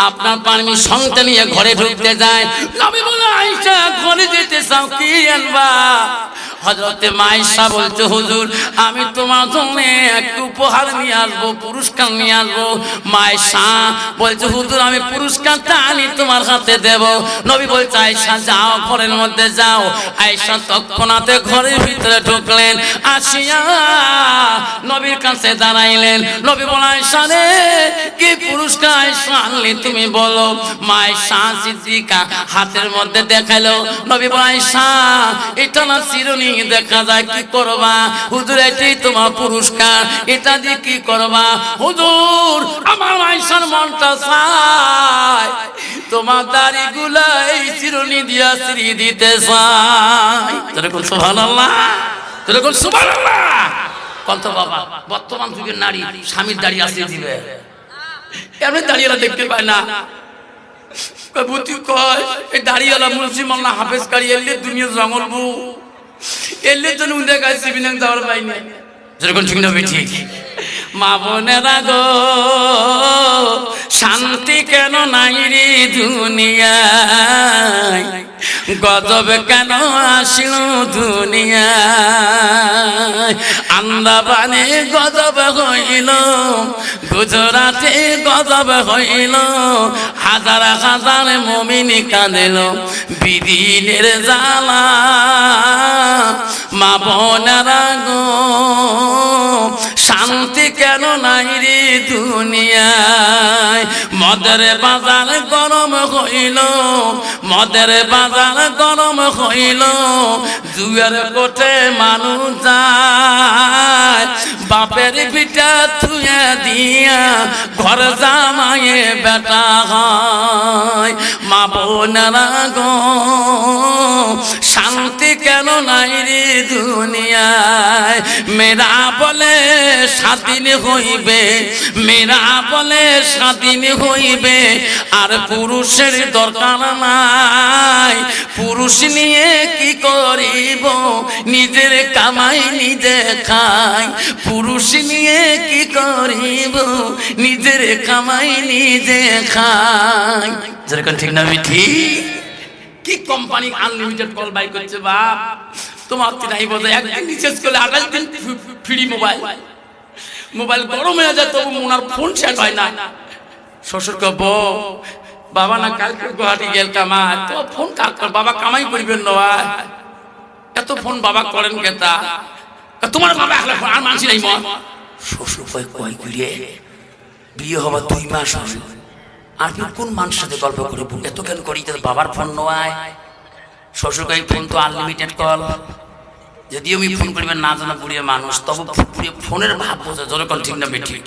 আপনার ঘরে ঢুকতে যায়। ঘরে যেতে চাও কি আনবা? হজরতে মায়েশা বলছে, হুজুর, আমি তোমার জন্য একটু উপহার নিয়ে আসব, পুরস্কার নিয়ে আসব। মায়েশা বলছে, হুজুর, আমি পুরস্কারটা আনি তোমার হাতে দেব। নবী বলছে, আয়েশা, যাও, ঘরের মধ্যে যাও। আয়েশা তৎক্ষণাতে ঘরের ভিতরে ঢুকলেন, আসিয়া নবীর কাছে দাঁড়াইলেন। নবী বলে আয়েশা রে, কি পুরস্কার আয়েশা আনলি তুমি বলো? মায়েশা সিদ্দিকা হাতের মধ্যে দেখাল নবী বলে আয়েশা, এটা না চিরুনি দেখা যায়, কি করবা? হুজুর, এটাই তোমার পুরস্কার। এটা দিয়ে কি করবা? হুজুর, আমার আয়েশার মনটা চায়। তোমার দাড়িগুলা এই চিরুনি দিয়া শ্রী দিতে চাই সুবহানাল্লাহ। কত বাবা, বর্তমান যুগের নারী, স্বামীর দাড়ি দিবে। এমনি দেখতে পায় না। বুদ্ধি কয়, এই দাঁড়িয়েলা মুন্সি মোল্লা হাফেজ কারি দুনিয়া জঙ্গল এলে তো নুন্দে গাছ সিবিনাং যাওয়ার পাই না যেরকম ঠিক না ঠিক। মা বোনেরা গো, শান্তি কেন নাই রে দুনিয়ায়? গজব কেন আসিল দুনিয়ায়? আন্দাবানে গজব হইল, গুজরাটে গজব হইল, হাজার হাজার মমিনী কাঁদিল, বিদিনের জ্বালা। মা বোনারা গো শান্তি কেন নাই রে দুনিয়ায়? মদের বাজার গরম হইল, মদের বাজার গরম হইল। জুয়ের কোঠে মানুষ যায়, বাপের পিঠা থুয়ে দিয়া ঘর জামায়ে বেটা হয়। মা বোনেরা গো, শান্তি কেন নাই রে দুনিয়ায়? মেরা বলে স্বাধীন হইবে মেরা বলে স্বাধীন হইবে আর পুরুষের দরকার নাই। পুরুষ নিয়ে কি করিব? নিজের কামাই নিজে খাই। পুরুষ নিয়ে কি করিব? নিজের কামাই নিজে খাই। যেরকম ঠিক না ঠিক। কি কোম্পানি আনলিমিটেড কল বাই করছে বাপ? তোমার নাই বোঝা একদিন রিচার্জ করলে আঠাশ দিন ফ্রি মোবাইল মোবাইল গরম হয়ে যায়, তবু ওনার ফোন শেষ হয় না। শ্বশুর কে বউ বাবা না কালকে গুয়াহাটি গেল কামাই। তো ফোন কার কর, বাবা কামাই করিবেন নয় এত ফোন বাবা করেন কেতা তোমার বাবা এখন আর মানছি নাই মন শ্বশুর কয় কয় করিয়ে বিয়ে হবার দুই মাস আর তুই কোন মানুষের সাথে গল্প করব? এত কেন করি? তোর বাবার ফোন নয় শ্বশুর কয় ফোন তো আনলিমিটেড কল যদি আমি ফোন করিবেন না জানা বুড়িয়ে মানুষ, তবু ফোনের ভাব বোঝা বোঝে কল ঠিক না ঠিক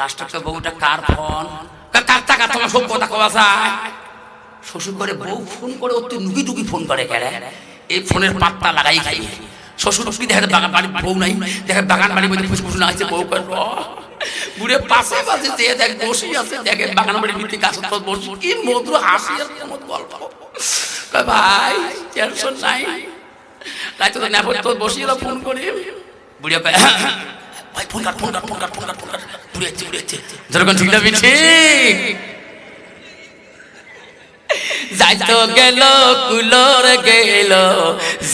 লাস্টে বউটা কার ফোন কার টাকা তোমার সব কথা কওয়া যায়? শ্বশুর করে বউ ফোন করে, অতি নুকি টুকি ফোন করে কেড়ে। এই ফোনের পাত্তা লাগাই খাই। শ্বশুর কি দেখে বাগান বাড়ি বউ নাই। দেখে বাগান বাড়ির মধ্যে ফুসফুস না আছে বউ করে বুড়ে পাশে পাশে চেয়ে দেখ, বসে আছে, দেখে বাগান বাড়ির ভিত্তি পর বসে। কি মধুর হাসি আর কি মধুর গল্প। ভাই টেনশন নাই। তাই তো তো বসিয়ে ফোন করে। বুড়িয়া ভাই phone cut phone cut phone cut phone cut phone cut. বুড়ে যাচ্ছে বুড়ে যাচ্ছে। যেরকম ঠিক না ঠিক যাইতো গেল কুলর গেল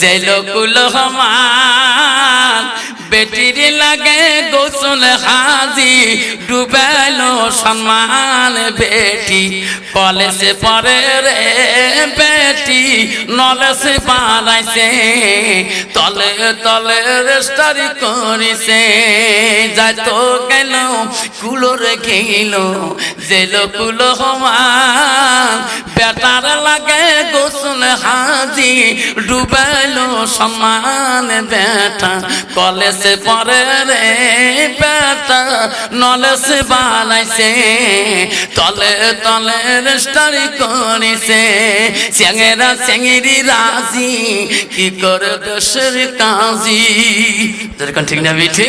জেল কুল হমান বেটির লাগে গোসল হাজি, ডুবেল সম্মান বেটি। কলেজে পরে রে বেটি, নলেজে পালাইছে তলে তলে রেস্টারি করিছে। যাইতো গেল, কুলোর গেল, জেল কুল সমান বেটার লাগে গোসল হাজি, ডুবাইলো সমান বেটা কলেজে পরে রে বেটা নলেজে বানাইছে, তলে তলে রেস্টারি করিছে। চেঙেরা চেঙেরি রাজি, কি করে দেশের কাজী? যেরকম ঠিক না বিঠে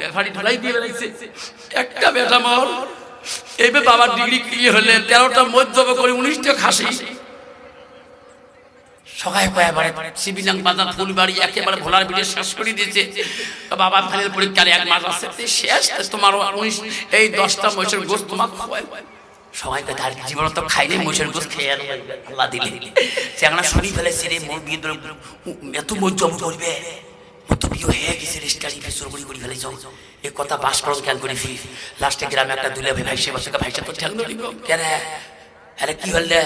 ব্যাপারি ঢলাই দিয়ে বেড়াইছে। একটা বেটা মর। এইবে বাবার ডিগ্রি ক্লিয়ার হলে তেরোটা মধ্যব করে উনিশটা খাসি। সবাই কয়েকবারে সিবিলাং বাজার ফুলবাড়ি একেবারে ভোলার বিড়ে শেষ করে দিয়েছে। বাবা ফাইনাল পরীক্ষার এক মাস আছে শেষ তোমার উনিশ, এই দশটা মহিষের গোস্ত তোমার সবাইকে তার জীবন তো খাইনি, মহিষের গোস্ত খেয়ে আল্লাহ দিলে। চেংড়া শুনি ফেলেছে রে মোর বিয়ে ধরে, এত মজ করবে? করি করি এই কথা বাস করো জ্ঞান করি ফি একটা দুলে ভাই ভাইসে বসে ভাইসে তো ঠেল ধরিব কেন? কি হলে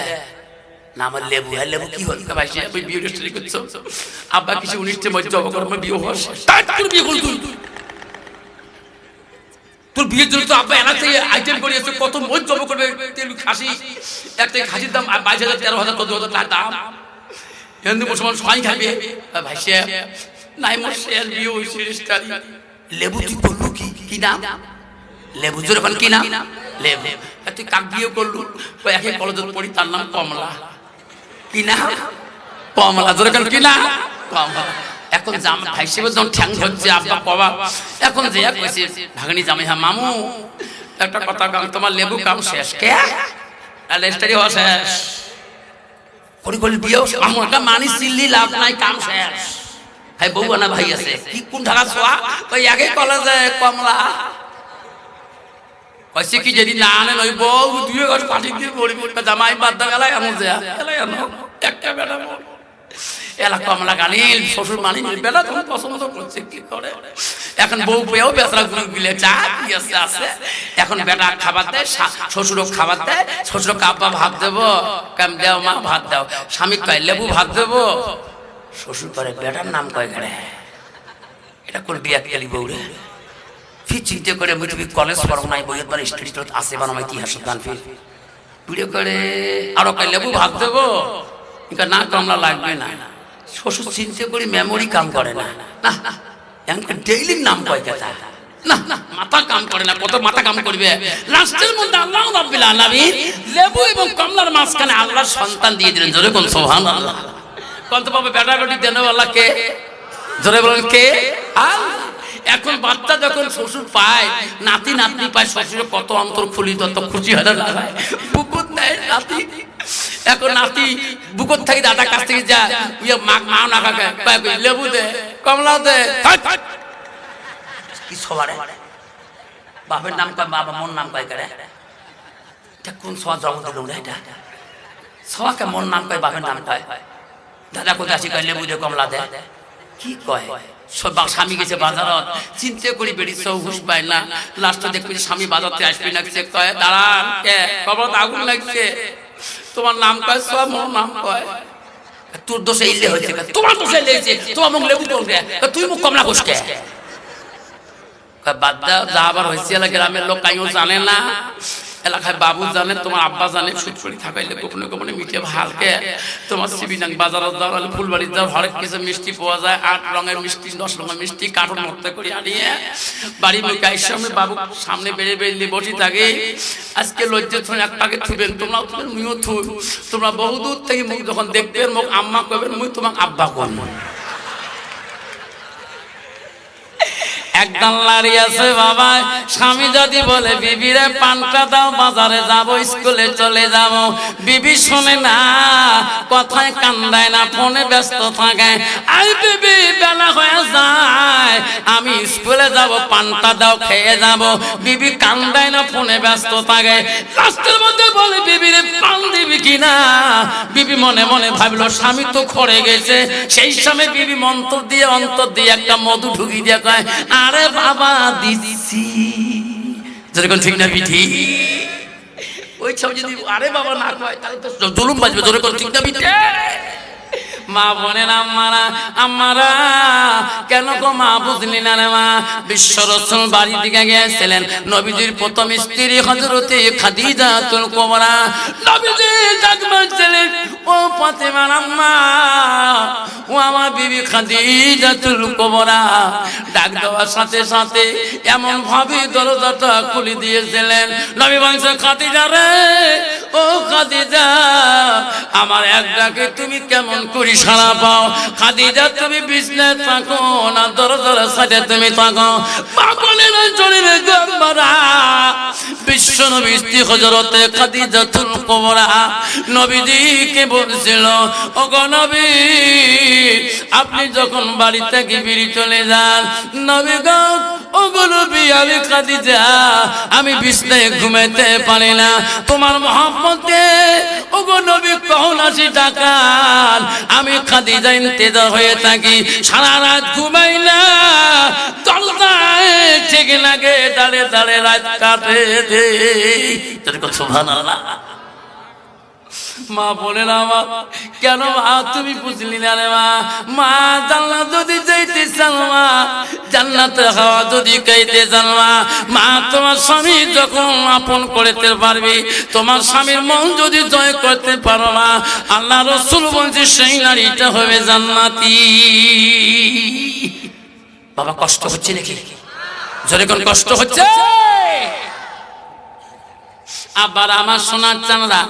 না আমার লেবু হ্যাঁ লেবু, কি হল? ভাই, সে আমি বিয়ে রেস্টারি করছ। আব্বা তোর বিয়ের জন্য তো আব্বা এলাকাতে আইটেম করিয়েছে কত মজ জব করবে, তেল, খাসি একটা খাসির দাম বাইশ হাজার, তেরো হাজার, চোদ্দ হাজার টাকা দাম। হিন্দু মুসলমান সবাই খাবে। ভাই শেয়ার বিয়ে লেবু তুই করলু কি? কি নাম? লেবু জোরে বল কি নাম? লেবু। তুই কাক বিয়ে করলু? ওই একে কলেজে পড়ি তার নাম কমলা। কি নাম? কমলা। জোরে কেন কি নাম? কমলা। এখন জাম ভাই সেবে যখন ঠ্যাং ধরছে আব্বা কবা এখন যে এক কইছে ভাগনি জামাই হ্যাঁ মামু। একটা কথা কাম তোমার লেবু কাম শেষ। কে? আর রেস্টারি হওয়া শেষ। একটা মানি চিল্লি লাভ নাই কাম শেষ। ভাই বউ আনা ভাই আছে। কি কোন ঢাকা ছোয়া? ওই আগে কলেজে কমলা। কইছে কি যদি না আনে নই বউ দুই ঘর পাঠি দিয়ে পড়ি পড়ি জামাই বাদ দা গেলাই এমন যে এমন একটা বেটা। এলা কমলা গানিল শ্বশুর মানি বেলা তুমি পছন্দ করছে, কি করে? এখন বউ পেয়েও বেসরা গুলো গিলে চা কি আছে আছে। এখন বেটা খাবার দেয় শ্বশুরও খাবার দেয় শ্বশুর কাব্বা ভাত দেবো। কাম দেও মা, ভাত দাও। স্বামী কয়, লেবু ভাত দেবো। শ্বশুর করে বেটার নাম কয় গেলে এটা কোন বিয়া গেলি বউরে ফি চিন্তা করে মুই তুমি কলেজ পড়ো নাই বইয়ের বার স্টাডি আছে বানাম ইতিহাস গান ফির? ভিডিও করে আরও কয়, লেবু ভাত দেবো? ইনকা না কমলা লাগবে না। শ্বশুর চিন্তা করি মেমোরি কাম করে না। না এখন ডেইলি নাম কয় কথা না না, মাথা কাম করে না, কত মাথা কাম করবে? লাস্টের মধ্যে আল্লাহ রাব্বিল আলামিন লেবু এবং কমলার মাঝখানে আল্লাহর সন্তান দিয়ে দিলেন। জোরে কোন সুবহানাল্লাহ। কত পাবে বেটা বেটি দেন কে? জোরে বলেন কে? আল্লাহ এখন বাচ্চা যখন শ্বশুর পায় নাতি নাতনি পায় শ্বশুর কত অন্তর খুলিত তত খুশি হয় না বুকুত নেয় নাতি। এখন নাতি বুকুত থেকে দাদা কাছ থেকে যা ইয়ে মা মা না কাকে? পায় লেবু দে কমলা দে। কি সবারে বাপের নাম কয় বাবা মোর নাম কয় করে? এটা কোন সবা জন্ম দিল এটা? সবাকে মোর নাম কয় বাপের নাম কয়? দাদা কোথায় কয় লেবু দে কমলা দে। কি কয়? সব স্বামী গেছে বাজারত। চিন্তা করি বেড়ি সব হুশ পায় না। লাস্টে দেখবি স্বামী বাজারতে আসবি না সে কয়? দাঁড়ান কবর আগুন লাগছে। তোমার নাম কয়? সব নাম কয়। তোর দোষে ইল্লে হয়েছে। তোমার দোষে লেগেছে তোমার মুখ লেবু তুই মুখ কমলা ঘুষকে বাদ দাও, যা আবার হয়েছে গ্রামের লোক, কাইও জানে না। এলাকায় বাবু জানে তোমার আব্বা জানে সুটফুরি থাকাইলে গোপনে গোপনে মিটিয়ে ভালকে। তোমার সিবিনাং বাজারত নাহলে ফুলবাড়ির যাও হরেক কিছু মিষ্টি পাওয়া যায়, আট রঙের মিষ্টি, দশ রঙের মিষ্টি, কার্টুন মধ্যে করে আনিয়ে বাড়ি মুখে সামনে বাবু সামনে বেড়ে বেরিয়ে বসে থাকে। আজকে লজ্জা ছড়ে এক পাকে থুবেন তোমরা থুবেন, মুইও থু তোমরা বহুদূর থেকে মুখ যখন দেখবেন, মুখ আম্মা কবেন মুই তোমার আব্বা করব একদম লারি আছে বাবা, স্বামী যদি বলে, বিবিরে পানটা দাও, বাজারে যাব, স্কুলে চলে যাব। বিবি শুনে, না, কথায় কান্দায় না, ফোনে ব্যস্ত থাকে। আই বিবি, বেলা হয়ে যায়, আমি স্কুলে যাব, পানটা দাও, খেয়ে যাব। বিবি কান্দায় না, ফোনে ব্যস্ত থাকে। লাস্টের মধ্যে বলে, বিবিরে পান দিবি কিনা বিবি মনে মনে ভাবলো, স্বামী তো খড়ে গেছে। সেই সময় বিবি মন্ত্র দিয়ে, অন্তর দিয়ে একটা মধু ঢুকি দিয়ে কয় আরে বাবা দিচ্ছি। যেরকম ঠিক না পিঠি ওই সব যদি আরে বাবা, না কয়, তাহলে তো জুলুম বাজবে, যেরকম ঠিক না বিঠি মা বোনের আম্মারা আম্মারা, কেন গো মা বুঝলি না রে মা? বিশ্ব রসুল বাড়ি দিকে গিয়েছিলেন। নবীজির প্রথম স্ত্রী হজরতে খাদিজা তুল কোবরা। নবীজি ডাকবার ছিলেন ও ফাতেমার আম্মা, ও আমার বিবি খাদিজা তুল কোবরা। ডাক দেওয়ার সাথে সাথে এমন ভাবে দরজাটা খুলে দিয়েছিলেন। নবী বংশ খাদিজা রে, ও খাদিজা, আমার এক ডাকে তুমি কেমন করি সারা পাও খাদিজা তুমি বিজনেস থাকো না দরজার সাথে তুমি থাকো। বিশ্ব নবী স্ত্রী হজরতে নবীজিকে বলছিল আপনি যখন বাড়ি থেকে বেরিয়ে চলে যান, নবী গো, ওগো নবী, আমি খাদিজা, আমি বিছনায় ঘুমাইতে পারি না। তোমার মহব্বতে, ওগো নবী, কখন আসি টাকার? আমি খাদিজা ইন্তেজার হয়ে থাকি, সারা রাত ঘুমাই না দাঁড়ে দাঁড়ে রাত কাটে দে। তোর কথা সুবহানাল্লাহ মা না মা, কেন মা, তুমি বুঝলি না রে মা? জান্নাত যদি যাইতে মা, জান্নাতে খাওয়া যদি খাইতে চান মা, তোমার স্বামী যখন আপন করতে পারবি, তোমার স্বামীর মন যদি জয় করতে পারো মা, আল্লাহ রসুল বলছে, সেই নারীটা হবে জান্নাতি। বাবা, কষ্ট হচ্ছে নাকি? কোন কষ্ট হচ্ছে? আবার আমার সোনার চানরা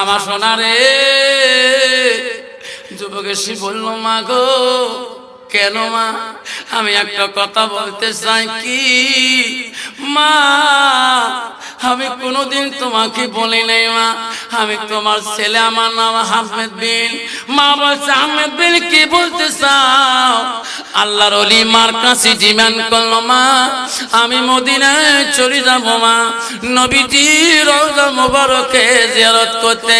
আমার সোনা রে যুবক এসে বলল, মা গো কেন মা? আমি একটা কথা বলতে চাই কি? মা, আমি কোনোদিন তোমাকে বলি নাই মা। আমি তোমার ছেলে, আমার নাম আহমেদ বিন। মা বলছে, আহমেদ বিন, কি বলতে চাও? আল্লাহর অলি মার কাছে ডিমান্ড করল মা। আমি মদিনায় চলে যাব মা। নবীজি রওজা মোবারকে জিয়ারত করতে।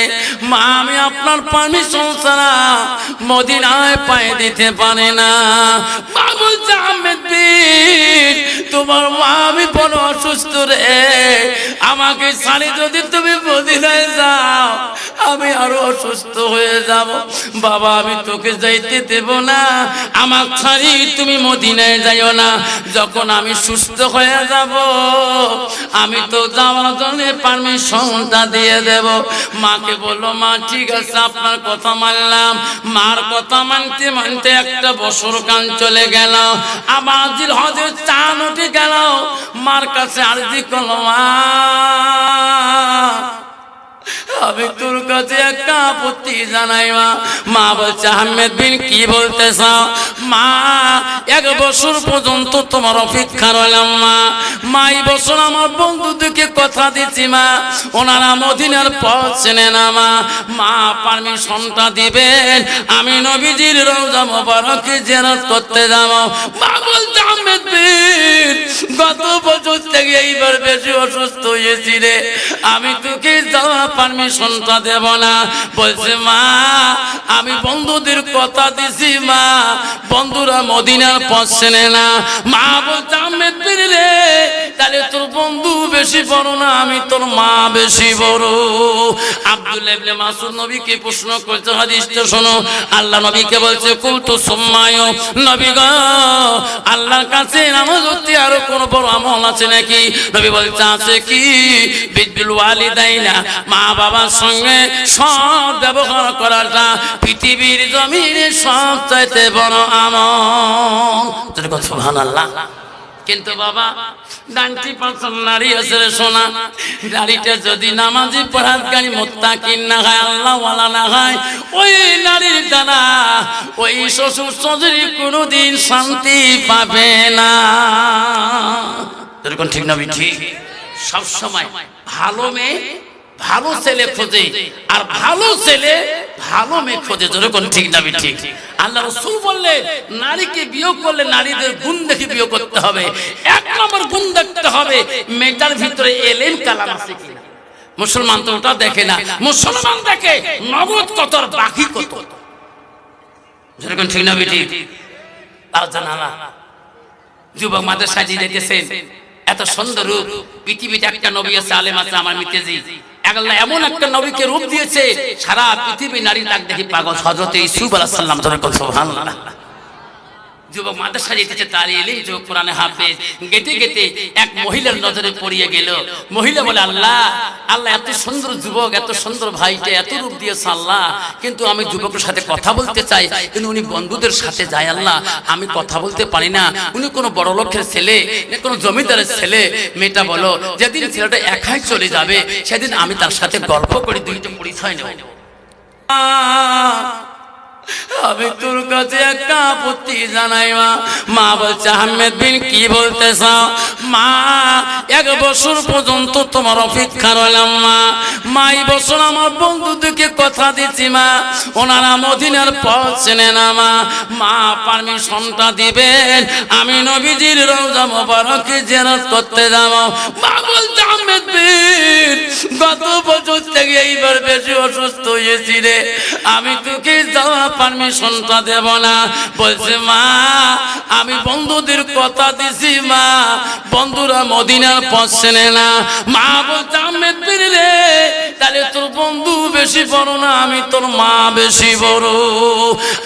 মা, আমি আপনার পারমিশন ছাড়া মদিনায় পায়ে দিতে পারে না। বলছে আহমেদ তোমার মা আমি বড় অসুস্থ রে। আমাকে ছাড়ি যদি তুমি মদিনায় যাও, আমি আরও অসুস্থ হয়ে যাব। বাবা, আমি তোকে যাইতে দেব না। আমার ছাড়ি তুমি মদিনায় যাইও না। যখন আমি সুস্থ হয়ে যাব, আমি তো যাওয়ার জন্য পারমিশনটা দিয়ে দেব। মাকে বলল, মা, ঠিক আছে, আপনার কথা মানলাম। মার কথা মানতে মানতে একটা বছর কান চলে গেল জিল হজের চান উঠে গেল মার কাছে আরজি কলমা আমি তোর কাছে একটা আপত্তি জানাই মা। মা বলছে, আহমেদ বিন, কি বলতে মা, এক বছর পর্যন্ত তোমার অপেক্ষা রইলাম মা। মা, এই বছর আমার বন্ধুদেরকে কথা দিচ্ছি মা। ওনারা মদিনার পথ চেনে না মা। মা, পারমিশনটা দিবেন। আমি নবীজির রোজা মোবারকে জেরাত করতে যাব। মা বলছে, আহমেদ বিন, গত বছর থেকে এইবার বেশি অসুস্থ হয়েছি রে। আমি তোকে যাওয়া পারমিশনটা দেব না। বলছে, মা, আমি বন্ধুদের কথা দিছি, মা। বন্ধুরা মদিনার পথ না। মা বলছে পীর রে তাহলে তোর বন্ধু বেশি বড় না, আমি তোর মা বেশি বড়। আব্দুল ইবনে মাসুদ নবীকে প্রশ্ন করতে হাদিসটা শোনো। আল্লাহ নবীকে বলছে, কুলতু সুম্মায় নবী গো, আল্লাহর কাছে নামাজ হতে আরও কোন বড় আমল আছে নাকি? নবী বলছে, আছে কি? বিদ্যুল ওয়ালিদাইনা মা বাবার সঙ্গে সব ব্যবহার করাটা পৃথিবীর জমিনে সব চাইতে বড় আমল। সুবহানাল্লাহ। কিন্তু বাবা নাইনটি পার্সেন্ট নারী আছে সোনা। নারীটা যদি নামাজি পড়ার গাড়ি মোত্তাকিন না হয়, আল্লাহ ওয়ালা না হয়, ওই নারীর দ্বারা ওই শ্বশুর শাশুড়ি কোনোদিন শান্তি পাবে না। এরকম ঠিক না ঠিক। সব সময় ভালো মেয়ে ভালো ছেলে খোঁজে। আর ভালো ছেলে ভালো মেয়ে খোঁজে। যেরকম ঠিক না ঠিক আল্লাহ রসুল বললে নারীকে বিয়োগ করলে নারীদের গুণ দেখে বিয়োগ করতে হবে। এক নম্বর গুণ দেখতে হবে। মেয়েটার ভিতরে এলেন কালাম আছে কিনা? মুসলমান তো ওটা দেখে না। মুসলমান দেখে নগদ কত আর বাকি কত? যেরকম ঠিক না ঠিক তার জানালা যুবক মাদের সাজিয়ে রেখেছেন এত সুন্দর রূপ। পৃথিবীতে একটা নবী আছে আলেম আছে আমার মিতেজি আল্লাহ এমন একটা নবীকে রূপ দিয়েছে, সারা পৃথিবী নারী তাক দেখি পাগল। হজরত ইসুফ আলাহ সাল্লাম ধরে সুবহানাল্লাহ। যুবক মাদ্রাসা যেতেছে তার এলেই যুবক কোরআনে হাফেজ। গেতে গেতে এক মহিলার নজরে পড়িয়ে গেল। মহিলা বলে, আল্লাহ আল্লাহ, এত সুন্দর যুবক, এত সুন্দর ভাইকে এত রূপ দিয়েছে আল্লাহ। কিন্তু আমি যুবকের সাথে কথা বলতে চাই। কিন্তু উনি বন্ধুদের সাথে যায়, আল্লাহ, আমি কথা বলতে পারি না। উনি কোনো বড় লোকের ছেলে কোনো জমিদারের ছেলে। মেয়েটা বলো, যেদিন ছেলেটা একাই চলে যাবে, সেদিন আমি তার সাথে গল্প করে, দুইটা পরিচয় নেব। আমি তোর কাছে একটা আপত্তি জানাই মা। বলছে, আহমেদ বিন, কি বলতে মা, এক বছর পর্যন্ত তোমার অপেক্ষা রইলাম মা। মা, এই বছর আমার বন্ধুদেরকে কথা দিচ্ছি মা। ওনারা মদিনার পথ চেনে না মা। মা, পারমিশনটা দিবেন। আমি নবীজির রোজা মোবারকে জেরত করতে যাব। মা বলছে, আহমেদ বিন, গত বছর থেকে এইবার বেশি অসুস্থ হয়েছি রে। আমি তোকে তো দেব না। বলছে, মা, আমি বন্ধুদের কথা দিছি, মা। বন্ধুরা মদিনার পথ চেনে না। মা বলছে পীর রে তাহলে তোর বন্ধু বেশি বড় না, আমি তোর মা বেশি বড়।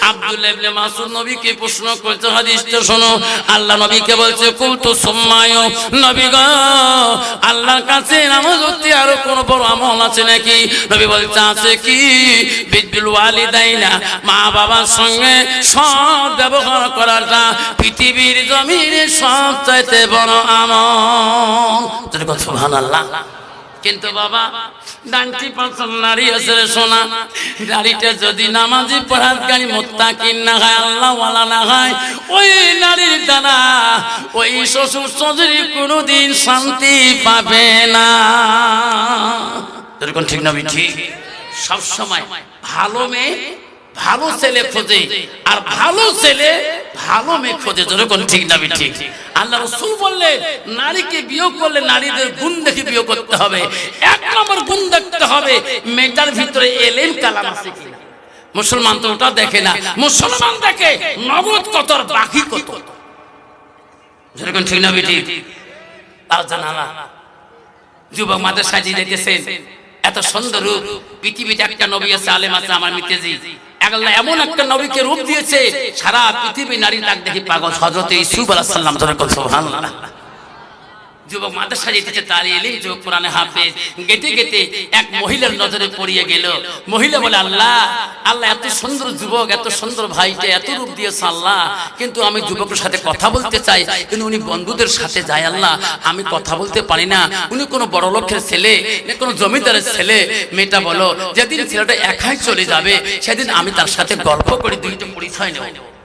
আব্দুল ইবনে মাসুদ নবীকে প্রশ্ন করতে হাদিসটা শোনো। আল্লাহ নবীকে বলছে, কুলতু সুম্মায়। নবী গো, আল্লাহর কাছে নামাজ হতে আরও কোন বড় আমল আছে নাকি? নবী বলছে, আছে কি? বিদ্যুল ওয়ালিদাইনা মা বাবার সঙ্গে সব ব্যবহার করাটা পৃথিবীর জমিনে সব চাইতে বড় আমল। কথা সুবহানাল্লাহ। কিন্তু বাবা নাইনটি পার্সেন্ট নারী আছে সোনা। নারীটা যদি নামাজি গাড়ি মোত্তাকিন না হয় আল্লাহওয়ালা না হয়, ওই নারীর দ্বারা ওই শ্বশুর শাশুড়ি কোনোদিন শান্তি পাবে না। এরকম ঠিক না ঠিক সব সময় ভালো মেয়ে, ভালো ছেলে খোঁজে, আর ভালো ছেলে ভালো মেয়ে খোঁজে যেরকম ঠিক না ঠিক। আল্লাহ রসুল বললেন, নারীকে বিয়োগ করলে নারীদের গুণ দেখে বিয়োগ করতে হবে। এক নম্বর গুণ দেখতে হবে, মেয়েটার ভিতরে এলেন কালাম আছে মুসলমান তো ওটা দেখে না। মুসলমান দেখে নগদ কত বাকি কত। যেরকম ঠিক না ঠিক। তাও জানা না যুবক মাদের সাজিয়ে দিতেছেন এত সুন্দর রূপ। পৃথিবীতে একটা নবী আছে, আলেম আছে, আমার মিতেজি এমন একটা দিয়েছে, সারা পৃথিবী নারী তাক দেখি পাগল। হজরত ইসুফ আলাহ সাল্লাম ধরে সুবহানাল্লাহ। যুবক মাদ্রাসা সাজিয়েছে তার এলেই যুবক কোরআনে হাফেজ। গেতে গেতে এক মহিলার নজরে পড়িয়ে গেল। মহিলা বলে, আল্লাহ আল্লাহ, এত সুন্দর যুবক, এত সুন্দর ভাইকে এত রূপ দিয়েছে আল্লাহ। কিন্তু আমি যুবকের সাথে কথা বলতে চাই। কিন্তু উনি বন্ধুদের সাথে যায়, আল্লাহ, আমি কথা বলতে পারি না। উনি কোনো বড় লোকের ছেলে কোনো জমিদারের ছেলে। মেয়েটা বলো, যেদিন ছেলেটা একাই চলে যাবে, সেদিন আমি তার সাথে গল্প করে, দুইটা পরিচয় নেব।